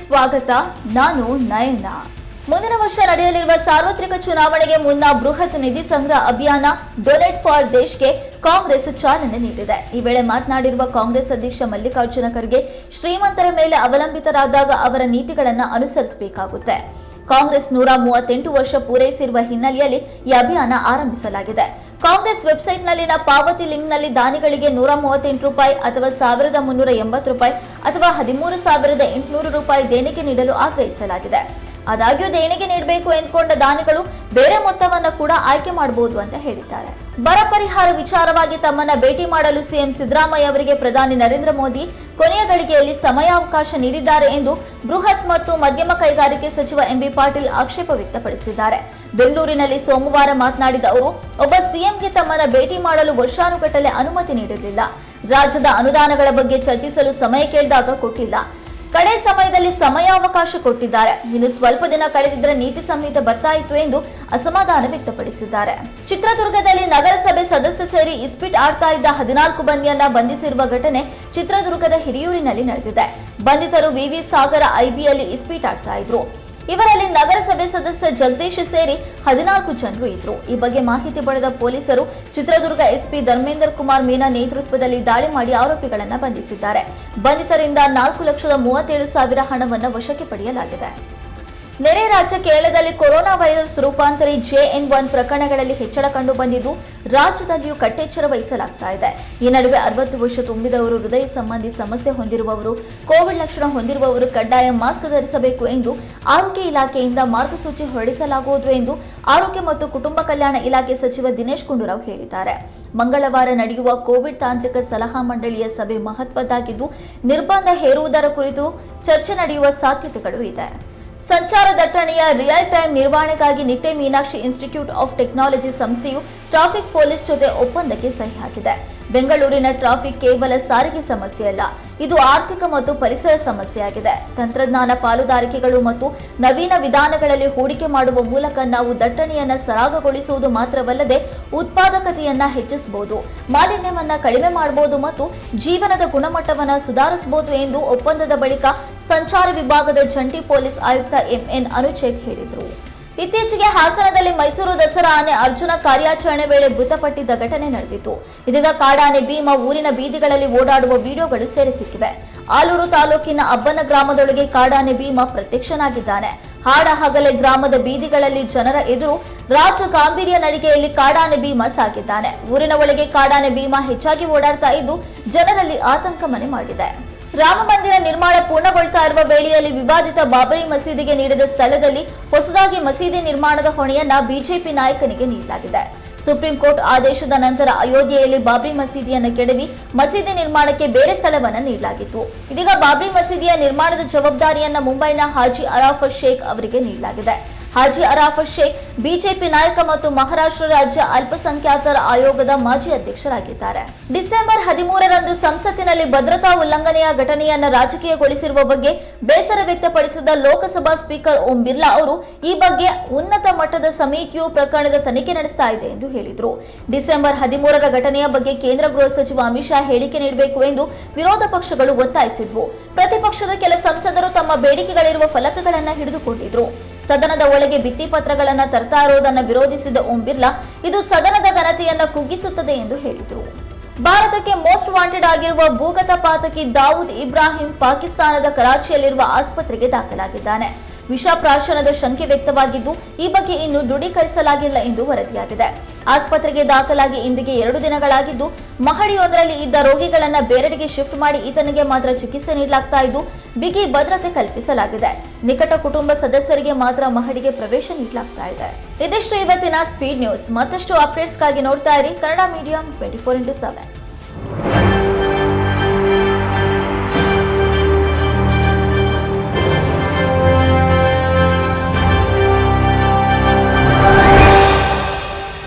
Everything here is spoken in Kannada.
ಸ್ವಾಗತ, ನಾನು ನಯನ. ಮುಂದಿನ ವರ್ಷ ನಡೆಯಲಿರುವ ಸಾರ್ವತ್ರಿಕ ಚುನಾವಣೆಗೆ ಮುನ್ನ ಬೃಹತ್ ನಿಧಿ ಸಂಗ್ರಹ ಅಭಿಯಾನ ಡೊನೇಟ್ ಫಾರ್ ದೇಶ್ಗೆ ಕಾಂಗ್ರೆಸ್ ಚಾಲನೆ ನೀಡಿದೆ. ಈ ವೇಳೆ ಮಾತನಾಡಿರುವ ಕಾಂಗ್ರೆಸ್ ಅಧ್ಯಕ್ಷ ಮಲ್ಲಿಕಾರ್ಜುನ ಖರ್ಗೆ, ಶ್ರೀಮಂತರ ಮೇಲೆ ಅವಲಂಬಿತರಾದಾಗ ಅವರ ನೀತಿಗಳನ್ನು ಅನುಸರಿಸಬೇಕಾಗುತ್ತೆ. ಕಾಂಗ್ರೆಸ್ ನೂರ ಮೂವತ್ತೆಂಟು ವರ್ಷ ಪೂರೈಸಿರುವ ಹಿನ್ನೆಲೆಯಲ್ಲಿ ಈ ಅಭಿಯಾನ ಆರಂಭಿಸಲಾಗಿದೆ. ಕಾಂಗ್ರೆಸ್ ವೆಬ್ಸೈಟ್ನಲ್ಲಿನ ಪಾವತಿ ಲಿಂಕ್ನಲ್ಲಿ ದಾನಿಗಳಿಗೆ ನೂರ ಮೂವತ್ತೆಂಟು ರೂಪಾಯಿ ಅಥವಾ ಸಾವಿರದ ಮುನ್ನೂರ ಎಂಬತ್ತು ರೂಪಾಯಿ ಅಥವಾ ಹದಿಮೂರು ಸಾವಿರದ ಎಂಟುನೂರು ರೂಪಾಯಿ ದೇಣಿಗೆ ನೀಡಲು ಆಗ್ರಹಿಸಲಾಗಿದೆ. ಆದಾಗ್ಯೂ ದೇಣಿಗೆ ನೀಡಬೇಕು ಎಂದುಕೊಂಡ ದಾನಿಗಳು ಬೇರೆ ಮೊತ್ತವನ್ನು ಕೂಡ ಆಯ್ಕೆ ಮಾಡಬಹುದು ಅಂತ ಹೇಳಿದ್ದಾರೆ. ಬರ ಪರಿಹಾರ ವಿಚಾರವಾಗಿ ತಮ್ಮನ್ನ ಭೇಟಿ ಮಾಡಲು ಸಿಎಂ ಸಿದ್ದರಾಮಯ್ಯ ಅವರಿಗೆ ಪ್ರಧಾನಿ ನರೇಂದ್ರ ಮೋದಿ ಕೊನೆಯ ಗಳಿಗೆಯಲ್ಲಿ ಸಮಯಾವಕಾಶ ನೀಡಿದ್ದಾರೆ ಎಂದು ಬೃಹತ್ ಮತ್ತು ಮಧ್ಯಮ ಕೈಗಾರಿಕೆ ಸಚಿವ ಎಂಬಿ ಪಾಟೀಲ್ ಆಕ್ಷೇಪ ವ್ಯಕ್ತಪಡಿಸಿದ್ದಾರೆ. ಬೆಂಗಳೂರಿನಲ್ಲಿ ಸೋಮವಾರ ಮಾತನಾಡಿದ ಅವರು, ಒಬ್ಬ ಸಿಎಂಗೆ ತಮ್ಮನ್ನ ಭೇಟಿ ಮಾಡಲು ವರ್ಷಾನುಗಟ್ಟಲೆ ಅನುಮತಿ ನೀಡಿರಲಿಲ್ಲ. ರಾಜ್ಯದ ಅನುದಾನಗಳ ಬಗ್ಗೆ ಚರ್ಚಿಸಲು ಸಮಯ ಕೇಳಿದಾಗ ಕೊಟ್ಟಿಲ್ಲ. ಕಡೆ ಸಮಯದಲ್ಲಿ ಸಮಯಾವಕಾಶ ಕೊಟ್ಟಿದ್ದಾರೆ. ಇನ್ನು ಸ್ವಲ್ಪ ದಿನ ಕಳೆದಿದ್ರೆ ನೀತಿ ಸಂಹಿತೆ ಬರ್ತಾ ಇತ್ತು ಎಂದು ಅಸಮಾಧಾನ ವ್ಯಕ್ತಪಡಿಸಿದ್ದಾರೆ. ಚಿತ್ರದುರ್ಗದಲ್ಲಿ ನಗರಸಭೆ ಸದಸ್ಯ ಸೇರಿ ಇಸ್ಪಿಟ್ ಆಡ್ತಾ ಇದ್ದ ಹದಿನಾಲ್ಕು ಮಂದಿಯನ್ನ ಬಂಧಿಸಿರುವ ಘಟನೆ ಚಿತ್ರದುರ್ಗದ ಹಿರಿಯೂರಿನಲ್ಲಿ ನಡೆದಿದೆ. ಬಂಧಿತರು ವಿವಿ ಸಾಗರ ಐಬಿಯಲ್ಲಿ ಇಸ್ಪೀಟ್ ಆಡ್ತಾ ಇದ್ರು. ಇವರಲ್ಲಿ ನಗರಸಭೆ ಸದಸ್ಯ ಜಗದೀಶ್ ಸೇರಿ ಹದಿನಾಲ್ಕು ಜನರು ಇದ್ರು. ಈ ಬಗ್ಗೆ ಮಾಹಿತಿ ಪಡೆದ ಪೊಲೀಸರು ಚಿತ್ರದುರ್ಗ ಎಸ್ಪಿ ಧರ್ಮೇಂದರ್ ಕುಮಾರ್ ಮೀನಾ ನೇತೃತ್ವದಲ್ಲಿ ದಾಳಿ ಮಾಡಿ ಆರೋಪಿಗಳನ್ನು ಬಂಧಿಸಿದ್ದಾರೆ. ಬಂಧಿತರಿಂದ ನಾಲ್ಕು ಲಕ್ಷದ ಮೂವತ್ತೇಳು ಸಾವಿರ ಹಣವನ್ನು ವಶಕ್ಕೆ ಪಡೆಯಲಾಗಿದೆ. ನೆರೆ ರಾಜ್ಯ ಕೇರಳದಲ್ಲಿ ಕೊರೋನಾ ವೈರಸ್ ರೂಪಾಂತರಿ ಜೆಎನ್ ಒನ್ ಪ್ರಕರಣಗಳಲ್ಲಿ ಹೆಚ್ಚಳ ಕಂಡು ಬಂದಿದ್ದು ರಾಜ್ಯದಲ್ಲಿಯೂ ಕಟ್ಟೆಚ್ಚರ ವಹಿಸಲಾಗ್ತಾ ಇದೆ. ಈ ನಡುವೆ ಅರವತ್ತು ವರ್ಷ ತುಂಬಿದವರು ಹೃದಯ ಸಂಬಂಧಿ ಸಮಸ್ಯೆ ಹೊಂದಿರುವವರು, ಕೋವಿಡ್ ಲಕ್ಷಣ ಹೊಂದಿರುವವರು ಕಡ್ಡಾಯ ಮಾಸ್ಕ್ ಧರಿಸಬೇಕು ಎಂದು ಆರೋಗ್ಯ ಇಲಾಖೆಯಿಂದ ಮಾರ್ಗಸೂಚಿ ಹೊರಡಿಸಲಾಗುವುದು ಎಂದು ಆರೋಗ್ಯ ಮತ್ತು ಕುಟುಂಬ ಕಲ್ಯಾಣ ಇಲಾಖೆ ಸಚಿವ ದಿನೇಶ್ ಗುಂಡೂರಾವ್ ಹೇಳಿದ್ದಾರೆ. ಮಂಗಳವಾರ ನಡೆಯುವ ಕೋವಿಡ್ ತಾಂತ್ರಿಕ ಸಲಹಾ ಮಂಡಳಿಯ ಸಭೆ ಮಹತ್ವದ್ದಾಗಿದ್ದು, ನಿರ್ಬಂಧ ಹೇರುವುದರ ಕುರಿತು ಚರ್ಚೆ ನಡೆಯುವ ಸಾಧ್ಯತೆಗಳು ಇದೆ. ಸಂಚಾರ ದಟ್ಟಣೆಯ ರಿಯಲ್ ಟೈಮ್ ನಿರ್ವಹಣೆಗಾಗಿ Nitte Meenakshi institute of technology ಸಂಸ್ಥೆಯು ಟ್ರಾಫಿಕ್ ಪೊಲೀಸ್ ಜೊತೆ ಒಪ್ಪಂದಕ್ಕೆ ಸಹಿ ಹಾಕಿದೆ. ಬೆಂಗಳೂರಿನ ಟ್ರಾಫಿಕ್ ಕೇವಲ ಸಾರಿಗೆ ಸಮಸ್ಯೆ ಅಲ್ಲ, ಇದು ಆರ್ಥಿಕ ಮತ್ತು ಪರಿಸರ ಸಮಸ್ಯೆಯಾಗಿದೆ ತಂತ್ರಜ್ಞಾನ ಪಾಲುದಾರಿಕೆಗಳು ಮತ್ತು ನವೀನ ವಿಧಾನಗಳಲ್ಲಿ ಹೂಡಿಕೆ ಮಾಡುವ ಮೂಲಕ ನಾವು ದಟ್ಟಣೆಯನ್ನ ಸರಾಗಗೊಳಿಸುವುದು ಮಾತ್ರವಲ್ಲದೆ ಉತ್ಪಾದಕತೆಯನ್ನ ಹೆಚ್ಚಿಸಬಹುದು, ಮಾಲಿನ್ಯವನ್ನ ಕಡಿಮೆ ಮಾಡಬಹುದು ಮತ್ತು ಜೀವನದ ಗುಣಮಟ್ಟವನ್ನು ಸುಧಾರಿಸಬಹುದು ಎಂದು ಒಪ್ಪಂದದ ಬಳಿಕ ಸಂಚಾರ ವಿಭಾಗದ ಜಂಟಿ ಪೊಲೀಸ್ ಆಯುಕ್ತ ಎಂಎನ್ ಅನುಚೇತ್ ಹೇಳಿದರು. ಇತ್ತೀಚೆಗೆ ಹಾಸನದಲ್ಲಿ ಮೈಸೂರು ದಸರಾ ಆನೆ ಅರ್ಜುನ ಕಾರ್ಯಾಚರಣೆ ವೇಳೆ ಮೃತಪಟ್ಟಿದ್ದ ಘಟನೆ ನಡೆದಿತ್ತು. ಇದೀಗ ಕಾಡಾನೆ ಭೀಮ ಊರಿನ ಬೀದಿಗಳಲ್ಲಿ ಓಡಾಡುವ ವಿಡಿಯೋಗಳು ಸೇರಿಸಿಕ್ಕಿವೆ. ಆಲೂರು ತಾಲೂಕಿನ ಅಬ್ಬನ ಗ್ರಾಮದೊಳಗೆ ಕಾಡಾನೆ ಭೀಮ ಪ್ರತ್ಯಕ್ಷನಾಗಿದ್ದಾನೆ. ಹಾಡ ಹಗಲೆ ಗ್ರಾಮದ ಬೀದಿಗಳಲ್ಲಿ ಜನರ ಎದುರು ರಾಜ ಗಾಂಭೀರ್ಯ ನಡಿಗೆಯಲ್ಲಿ ಕಾಡಾನೆ ಭೀಮ ಸಾಗಿದ್ದಾನೆ. ಊರಿನ ಒಳಗೆ ಕಾಡಾನೆ ಭೀಮ ಹೆಚ್ಚಾಗಿ ಓಡಾಡ್ತಾ ಇದ್ದು, ಜನರಲ್ಲಿ ಆತಂಕ ಮನೆ ಮಾಡಿದೆ. ರಾಮ ಮಂದಿರ ನಿರ್ಮಾಣ ಪೂರ್ಣಗೊಳ್ತಾ ಇರುವ ವೇಳೆಯಲ್ಲಿ ವಿವಾದಿತ ಬಾಬರಿ ಮಸೀದಿಗೆ ನೀಡಿದ ಸ್ಥಳದಲ್ಲಿ ಹೊಸದಾಗಿ ಮಸೀದಿ ನಿರ್ಮಾಣದ ಹೊಣೆಯನ್ನ ಬಿಜೆಪಿ ನಾಯಕನಿಗೆ ನೀಡಲಾಗಿದೆ. ಸುಪ್ರೀಂ ಕೋರ್ಟ್ ಆದೇಶದ ನಂತರ ಅಯೋಧ್ಯೆಯಲ್ಲಿ ಬಾಬ್ರಿ ಮಸೀದಿಯನ್ನು ಕೆಡವಿ ಮಸೀದಿ ನಿರ್ಮಾಣಕ್ಕೆ ಬೇರೆ ಸ್ಥಳವನ್ನು ನೀಡಲಾಗಿತ್ತು. ಇದೀಗ ಬಾಬ್ರಿ ಮಸೀದಿಯ ನಿರ್ಮಾಣದ ಜವಾಬ್ದಾರಿಯನ್ನ ಮುಂಬೈನ ಹಾಜಿ ಅರಾಫತ್ ಶೇಖ್ ಅವರಿಗೆ ನೀಡಲಾಗಿದೆ. ಹಾಜಿ ಅರಾಫತ್ ಶೇಖ್, ಬಿಜೆಪಿ ನಾಯಕ ಮತ್ತು ಮಹಾರಾಷ್ಟ್ರ ರಾಜ್ಯ ಅಲ್ಪಸಂಖ್ಯಾತರ ಆಯೋಗದ ಮಾಜಿ ಅಧ್ಯಕ್ಷರಾಗಿದ್ದಾರೆ. ಡಿಸೆಂಬರ್ ಹದಿಮೂರರಂದು ಸಂಸತ್ತಿನಲ್ಲಿ ಭದ್ರತಾ ಉಲ್ಲಂಘನೆಯ ಘಟನೆಯನ್ನು ರಾಜಕೀಯಗೊಳಿಸಿರುವ ಬಗ್ಗೆ ಬೇಸರ ವ್ಯಕ್ತಪಡಿಸಿದ ಲೋಕಸಭಾ ಸ್ಪೀಕರ್ ಓಂ ಬಿರ್ಲಾ ಅವರು, ಈ ಬಗ್ಗೆ ಉನ್ನತ ಮಟ್ಟದ ಸಮಿತಿಯು ಪ್ರಕರಣದ ತನಿಖೆ ನಡೆಸ್ತಾ ಇದೆ ಎಂದು ಹೇಳಿದರು. ಡಿಸೆಂಬರ್ ಹದಿಮೂರರ ಘಟನೆಯ ಬಗ್ಗೆ ಕೇಂದ್ರ ಗೃಹ ಸಚಿವ ಅಮಿತ್ ಶಾ ಹೇಳಿಕೆ ನೀಡಬೇಕು ಎಂದು ವಿರೋಧ ಪಕ್ಷಗಳು ಒತ್ತಾಯಿಸಿದ್ವು. ಪ್ರತಿಪಕ್ಷದ ಕೆಲ ಸಂಸದರು ತಮ್ಮ ಬೇಡಿಕೆಗಳಿರುವ ಫಲಕಗಳನ್ನು ಹಿಡಿದುಕೊಂಡಿದ್ರು. ಸದನದ ಒಳಗೆ ಭಿತ್ತಿಪತ್ರಗಳನ್ನು ತರ್ತಾ ಇರೋದನ್ನು ವಿರೋಧಿಸಿದ ಓಂ ಬಿರ್ಲಾ, ಇದು ಸದನದ ಘನತೆಯನ್ನು ಕುಗ್ಗಿಸುತ್ತದೆ ಎಂದು ಹೇಳಿದರು. ಭಾರತಕ್ಕೆ ಮೋಸ್ಟ್ ವಾಂಟೆಡ್ ಆಗಿರುವ ಭೂಗತ ಪಾತಕಿ ದಾವೂದ್ ಇಬ್ರಾಹಿಂ ಪಾಕಿಸ್ತಾನದ ಕರಾಚಿಯಲ್ಲಿರುವ ಆಸ್ಪತ್ರೆಗೆ ದಾಖಲಾಗಿದ್ದಾನೆ. ವಿಷ ಪ್ರಾಶನದ ಶಂಕೆ ವ್ಯಕ್ತವಾಗಿದ್ದು, ಈ ಬಗ್ಗೆ ಇನ್ನೂ ದೃಢೀಕರಿಸಲಾಗಿಲ್ಲ ಎಂದು ವರದಿಯಾಗಿದೆ. ಆಸ್ಪತ್ರೆಗೆ ದಾಖಲಾಗಿ ಇಂದಿಗೆ ಎರಡು ದಿನಗಳಾಗಿದ್ದು, ಮಹಡಿಯೊಂದರಲ್ಲಿ ಇದ್ದ ರೋಗಿಗಳನ್ನು ಬೇರೆಡೆಗೆ ಶಿಫ್ಟ್ ಮಾಡಿ ಈತನಿಗೆ ಮಾತ್ರ ಚಿಕಿತ್ಸೆ ನೀಡಲಾಗ್ತಾ ಇದ್ದು, ಬಿಗಿ ಭದ್ರತೆ ಕಲ್ಪಿಸಲಾಗಿದೆ. ನಿಕಟ ಕುಟುಂಬ ಸದಸ್ಯರಿಗೆ ಮಾತ್ರ ಮಹಡಿಗೆ ಪ್ರವೇಶ ನೀಡಲಾಗ್ತಾ ಇದೆ. ಇದಿಷ್ಟು ಇವತ್ತಿನ ಸ್ಪೀಡ್ ನ್ಯೂಸ್ ಮತ್ತಷ್ಟು ಅಪ್ಡೇಟ್ಸ್ಗಾಗಿ ನೋಡ್ತಾ ಇರಿ Kannada medium twenty four into seven